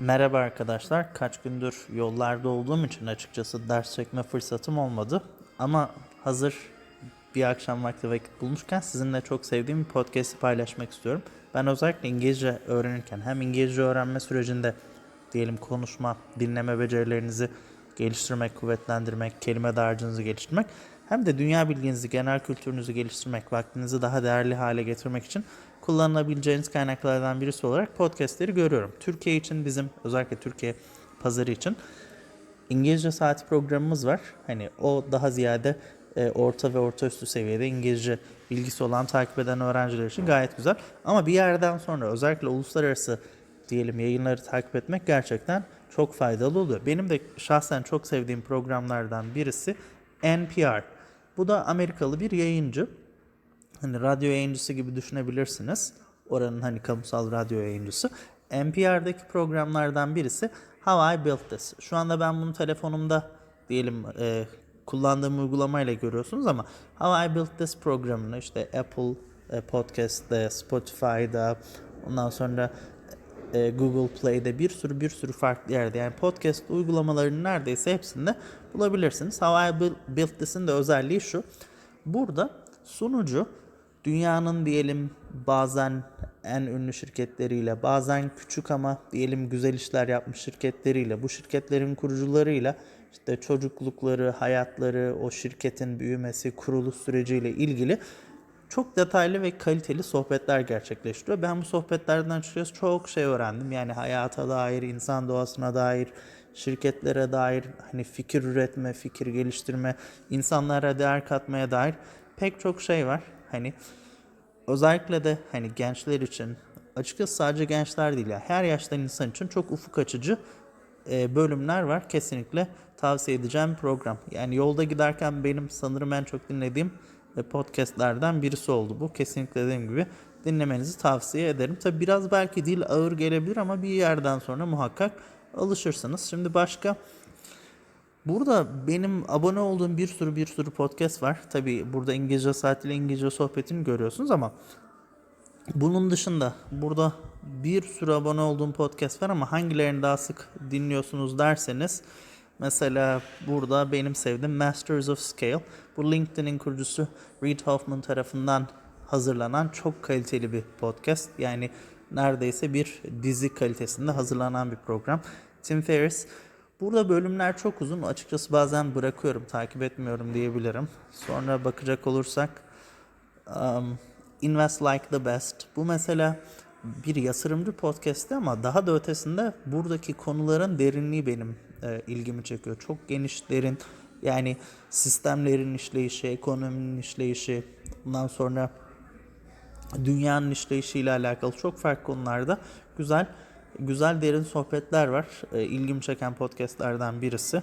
Merhaba arkadaşlar. Kaç gündür yollarda olduğum için açıkçası ders çekme fırsatım olmadı. Ama hazır bir akşam vakti vakit bulmuşken sizinle çok sevdiğim bir podcast'i paylaşmak istiyorum. Ben özellikle İngilizce öğrenirken hem İngilizce öğrenme sürecinde diyelim konuşma, dinleme becerilerinizi geliştirmek, kuvvetlendirmek, kelime dağarcığınızı geliştirmek hem de dünya bilginizi, genel kültürünüzü geliştirmek, vaktinizi daha değerli hale getirmek için kullanılabileceğiniz kaynaklardan birisi olarak podcastleri görüyorum. Türkiye için bizim özellikle Türkiye pazarı için İngilizce saati programımız var. Hani o daha ziyade e, orta ve orta üstü seviyede İngilizce bilgisi olan takip eden öğrenciler için gayet güzel. Ama bir yerden sonra özellikle uluslararası diyelim yayınları takip etmek gerçekten çok faydalı oluyor. Benim de şahsen çok sevdiğim programlardan birisi NPR. Bu da Amerikalı bir yayıncı. Hani radyo yayıncısı gibi düşünebilirsiniz. Oranın hani kamusal radyo yayıncısı. NPR'daki programlardan birisi How I Built This. Şu anda ben bunu telefonumda diyelim e, kullandığım uygulamayla görüyorsunuz ama How I Built This programını işte Apple e, Podcast'te, Spotify'da, ondan sonra e, Google Play'de bir sürü bir sürü farklı yerde yani podcast uygulamalarının neredeyse hepsinde bulabilirsiniz. How I Built- This'in de özelliği şu. Burada sunucu dünyanın diyelim bazen en ünlü şirketleriyle, bazen küçük ama diyelim güzel işler yapmış şirketleriyle, bu şirketlerin kurucularıyla işte çocuklukları, hayatları, o şirketin büyümesi, kuruluş süreciyle ilgili çok detaylı ve kaliteli sohbetler gerçekleştiriyor. Ben bu sohbetlerden açıkçası çok şey öğrendim. Yani hayata dair, insan doğasına dair, şirketlere dair, hani fikir üretme, fikir geliştirme, insanlara değer katmaya dair pek çok şey var. Hani özellikle de hani gençler için açıkçası sadece gençler değil ya her yaştan insan için çok ufuk açıcı e, bölümler var. Kesinlikle tavsiye edeceğim program. Yani yolda giderken benim sanırım en çok dinlediğim e, podcastlerden birisi oldu bu. Kesinlikle dediğim gibi dinlemenizi tavsiye ederim. Tabi biraz belki dil ağır gelebilir ama bir yerden sonra muhakkak alışırsınız. Şimdi başka Burada benim abone olduğum bir sürü bir sürü podcast var. Tabi burada İngilizce saatiyle İngilizce sohbetini görüyorsunuz ama bunun dışında burada bir sürü abone olduğum podcast var ama hangilerini daha sık dinliyorsunuz derseniz mesela burada benim sevdiğim Masters of Scale. Bu LinkedIn'in kurucusu Reid Hoffman tarafından hazırlanan çok kaliteli bir podcast. Yani neredeyse bir dizi kalitesinde hazırlanan bir program. Tim Ferriss Burada bölümler çok uzun. Açıkçası bazen bırakıyorum, takip etmiyorum diyebilirim. Sonra bakacak olursak um, Invest Like the Best. Bu mesela bir yatırımcı podcast'i ama daha da ötesinde buradaki konuların derinliği benim e, ilgimi çekiyor. Çok geniş, derin. Yani sistemlerin işleyişi, ekonominin işleyişi, bundan sonra dünyanın işleyişiyle alakalı çok farklı konularda güzel güzel derin sohbetler var. E, ilgimi çeken podcastlerden birisi.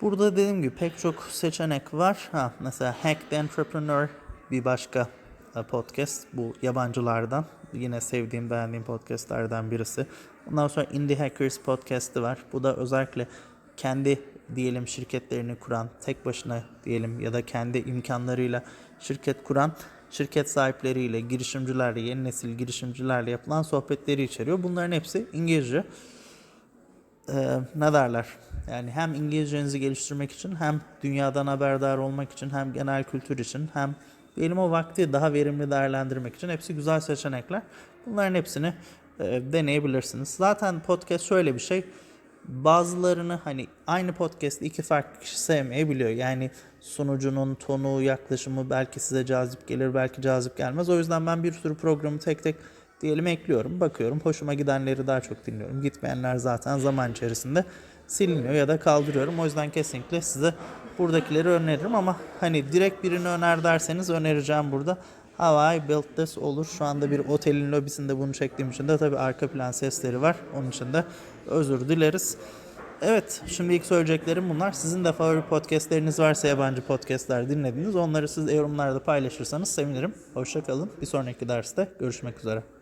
Burada dediğim gibi pek çok seçenek var. Ha, mesela Hack the Entrepreneur bir başka e, podcast. Bu yabancılardan. Yine sevdiğim, beğendiğim podcastlerden birisi. Ondan sonra Indie Hackers podcast'i var. Bu da özellikle kendi diyelim şirketlerini kuran, tek başına diyelim ya da kendi imkanlarıyla şirket kuran şirket sahipleriyle, girişimcilerle, yeni nesil girişimcilerle yapılan sohbetleri içeriyor. Bunların hepsi İngilizce. Ee, ne derler? Yani hem İngilizcenizi geliştirmek için hem dünyadan haberdar olmak için hem genel kültür için hem diyelim o vakti daha verimli değerlendirmek için hepsi güzel seçenekler. Bunların hepsini e, deneyebilirsiniz. Zaten podcast şöyle bir şey bazılarını hani aynı podcast iki farklı kişi sevmeyebiliyor. Yani sunucunun tonu, yaklaşımı belki size cazip gelir, belki cazip gelmez. O yüzden ben bir sürü programı tek tek diyelim ekliyorum, bakıyorum. Hoşuma gidenleri daha çok dinliyorum. Gitmeyenler zaten zaman içerisinde siliniyor ya da kaldırıyorum. O yüzden kesinlikle size buradakileri öneririm ama hani direkt birini öner derseniz önereceğim burada. How I Built This olur. Şu anda bir otelin lobisinde bunu çektiğim için de tabii arka plan sesleri var. Onun için de özür dileriz. Evet, şimdi ilk söyleyeceklerim bunlar. Sizin de favori podcastleriniz varsa yabancı podcastler dinlediniz. Onları siz yorumlarda paylaşırsanız sevinirim. Hoşçakalın. Bir sonraki derste görüşmek üzere.